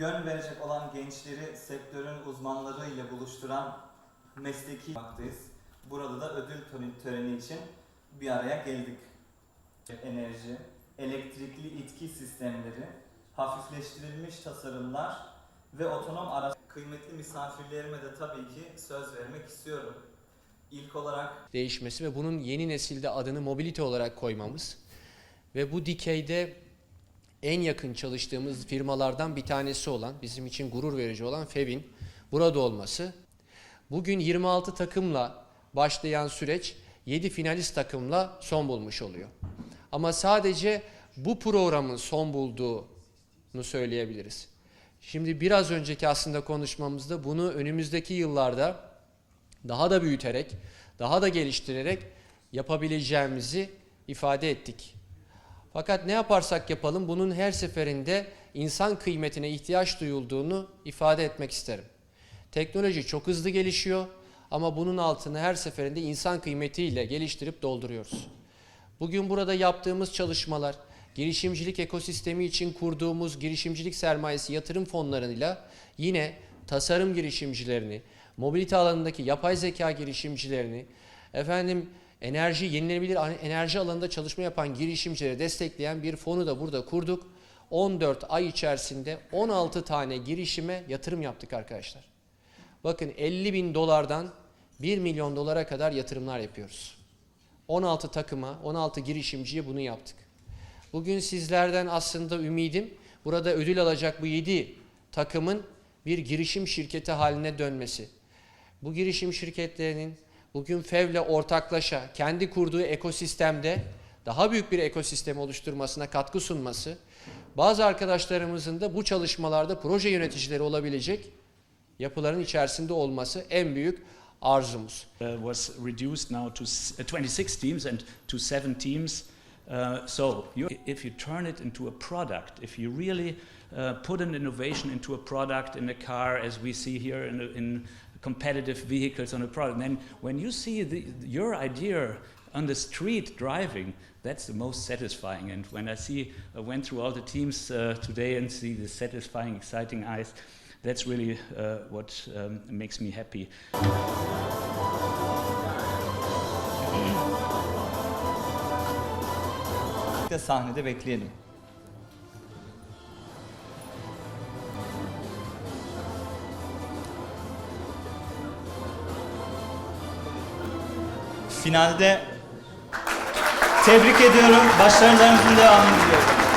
yön verecek olan gençleri sektörün uzmanlarıyla buluşturan mesleki baktayız. Burada da ödül töreni- için bir araya geldik. Enerji, elektrikli itki sistemleri, hafifleştirilmiş tasarımlar ve otonom araç. Kıymetli misafirlerime de tabii ki söz vermek istiyorum. İlk olarak değişmesi ve bunun yeni nesilde adını mobilite olarak koymamız ve bu dikeyde en yakın çalıştığımız firmalardan bir tanesi olan, bizim için gurur verici olan FEB'in burada olması. Bugün 26 takımla başlayan süreç 7 finalist takımla son bulmuş oluyor. Ama sadece bu programın son bulduğunu söyleyebiliriz. Şimdi biraz önceki aslında konuşmamızda bunu önümüzdeki yıllarda daha da büyüterek, daha da geliştirerek yapabileceğimizi ifade ettik. Fakat ne yaparsak yapalım bunun her seferinde insan kıymetine ihtiyaç duyulduğunu ifade etmek isterim. Teknoloji çok hızlı gelişiyor ama bunun altını her seferinde insan kıymetiyle geliştirip dolduruyoruz. Bugün burada yaptığımız çalışmalar, girişimcilik ekosistemi için kurduğumuz girişimcilik sermayesi yatırım fonlarıyla yine tasarım girişimcilerini, mobilite alanındaki yapay zeka girişimcilerini, efendim enerji, yenilenebilir enerji alanında çalışma yapan girişimcileri destekleyen bir fonu da burada kurduk. 14 ay içerisinde 16 tane girişime yatırım yaptık arkadaşlar. Bakın 50 bin dolardan 1 milyon dolara kadar yatırımlar yapıyoruz. 16 takıma, 16 girişimciye bunu yaptık. Bugün sizlerden aslında ümidim burada ödül alacak bu 7 takımın bir girişim şirketi haline dönmesi. Bu girişim şirketlerinin bugün FEV'le ortaklaşa kendi kurduğu ekosistemde daha büyük bir ekosistem oluşturmasına katkı sunması, bazı arkadaşlarımızın da bu çalışmalarda proje yöneticileri olabilecek yapıların içerisinde olması en büyük arzumuz. uh, was reduced now to s- uh, 26 teams and to seven teams. Uh, so, you, if you turn it into a product, if you really uh, put an innovation into a product in a car, as we see here in, in competitive vehicles on a product, then when you see the, your idea on the street driving, that's the most satisfying. And when I see, I went through all the teams uh, today and see the satisfying, exciting eyes, that's really uh, what um, makes me happy. de sahnede bekleyelim. Finalde tebrik ediyorum. Başarılarınızın devamını diliyorum.